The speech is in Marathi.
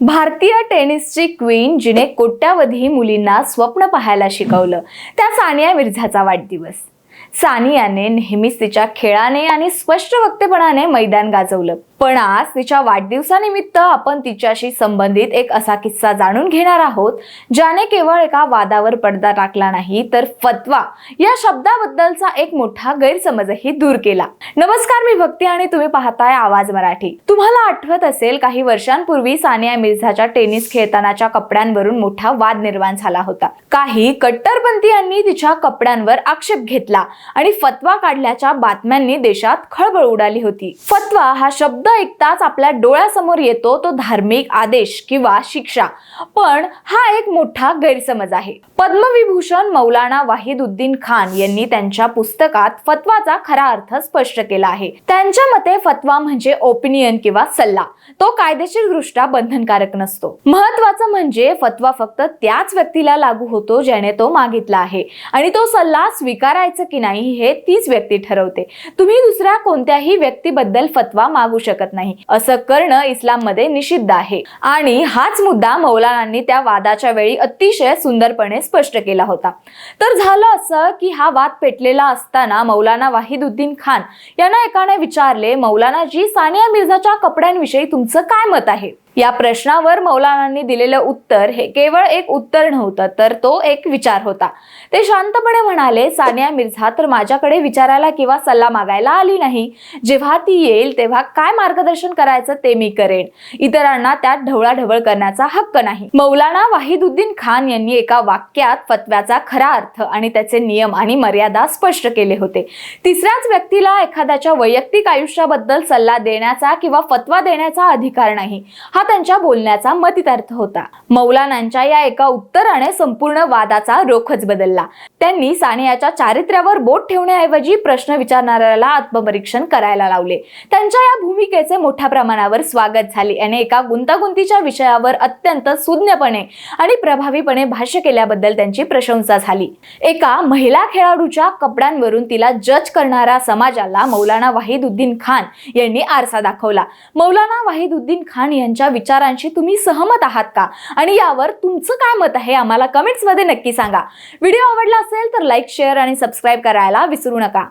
भारतीय टेनिसची क्वीन जिने कोट्यावधी मुलींना स्वप्न पाहायला शिकवलं. त्या सानिया मिर्झाचा वाढदिवस. सानियाने नेहमीच तिच्या खेळाने आणि स्पष्ट वक्तेपणाने मैदान गाजवलं. पण आज तिच्या वाढदिवसानिमित्त आपण तिच्याशी संबंधित एक असा किस्सा जाणून घेणार आहोत ज्याने केवळ एका वादावर पडदा टाकला नाही तर फतवा या शब्दाबद्दलचा एक मोठा गैरसमजही दूर केला. नमस्कार मी भक्ती आणि तुम्ही पाहताय आवाज मराठी. तुम्हाला आठवत असेल काही वर्षांपूर्वी सानिया मिर्झाच्या टेनिस खेळतानाच्या कपड्यांवरून मोठा वाद निर्माण झाला होता. काही कट्टरपंथीयांनी तिच्या कपड्यांवर आक्षेप घेतला. आणि फतवा काढल्याच्या बातम्यांनी देशात खळबळ उडाली होती. फतवा हा शब्द ऐकताच आपल्या डोळ्यासमोर येतो तो धार्मिक आदेश किंवा शिक्षा. पण हा एक मोठा गैरसमज आहे. पद्मविभूषण मौलाना वाहिदुद्दीन खान यांनी त्यांच्या पुस्तकात फतवाचा खरा अर्थ स्पष्ट केला आहे. त्यांच्या मते फतवा म्हणजे ओपिनियन किंवा सल्ला. तो कायदेशीर दृष्ट्या बंधनकारक नसतो. महत्वाचं म्हणजे फतवा फक्त त्याच व्यक्तीला लागू होतो ज्याने तो मागितला आहे. आणि तो सल्ला स्वीकारायचा की नाही हे तीच व्यक्ती ठरवते. तुम्ही दुसऱ्या कोणत्याही व्यक्तीबद्दल फतवा मागू शकत नाही. असं करणं इस्लाममध्ये निषिद्ध आहे. आणि हाच मुद्दा मौलानांनी त्या वादाच्या वेळी अतिशय सुंदरपणे स्पष्ट केला होता. तर झालं असं की हा वाद पेटलेला असताना मौलाना वाहिदुद्दीन खान यांना एकाने विचारले मौलानाजी सानिया मिर्झाच्या कपड्यांविषयी तुमचं काय मत आहे? या प्रश्नावर मौलानांनी दिलेलं उत्तर हे केवळ एक उत्तर नव्हतं तर तो एक विचार होता. ते शांतपणे म्हणाले सानिया मिर्झा तर माझ्याकडे विचारायला किंवा सल्ला मागायला आली नाही. जेव्हा ती येईल तेव्हा काय मार्गदर्शन करायचं ते मी करेन. इतरांना त्यात ढवळाढवळ करण्याचा हक्क नाही. मौलाना वाहिदुद्दीन खान यांनी एका वाक्यात फतव्याचा खरा अर्थ आणि त्याचे नियम आणि मर्यादा स्पष्ट केले होते. तिसऱ्याच व्यक्तीला एखाद्याच्या वैयक्तिक आयुष्याबद्दल सल्ला देण्याचा किंवा फतवा देण्याचा अधिकार नाही. हा त्यांच्या बोलण्याचा मतितार्थ होता. मौलानांच्या या एका उत्तराने संपूर्ण वादाचा रोखच बदलला. त्यांनी सानियाच्या चारित्र्यावर बोट ठेवण्याऐवजी प्रश्न विचारणाऱ्याला आत्मपरीक्षण करायला लावले. त्यांच्या या भूमिकेचे मोठ्या प्रमाणावर स्वागत झाले. आणि एका गुंतागुंतीच्या विषयावर अत्यंत सुज्ञपणे आणि प्रभावीपणे भाष्य केल्याबद्दल त्यांची प्रशंसा झाली. एका महिला खेळाडूच्या कपड्यांवरून तिला जज करणाऱ्या समाजाला मौलाना वाहिदुद्दीन खान यांनी आरसा दाखवला. मौलाना वाहिदुद्दीन खान यांच्या विचारांशी तुम्ही सहमत आहात का? आणि यावर तुमचं काय मत आहे आम्हाला कमेंट्समध्ये नक्की सांगा. व्हिडिओ आवडला असेल तर लाईक शेअर आणि सबस्क्राईब करायला विसरू नका.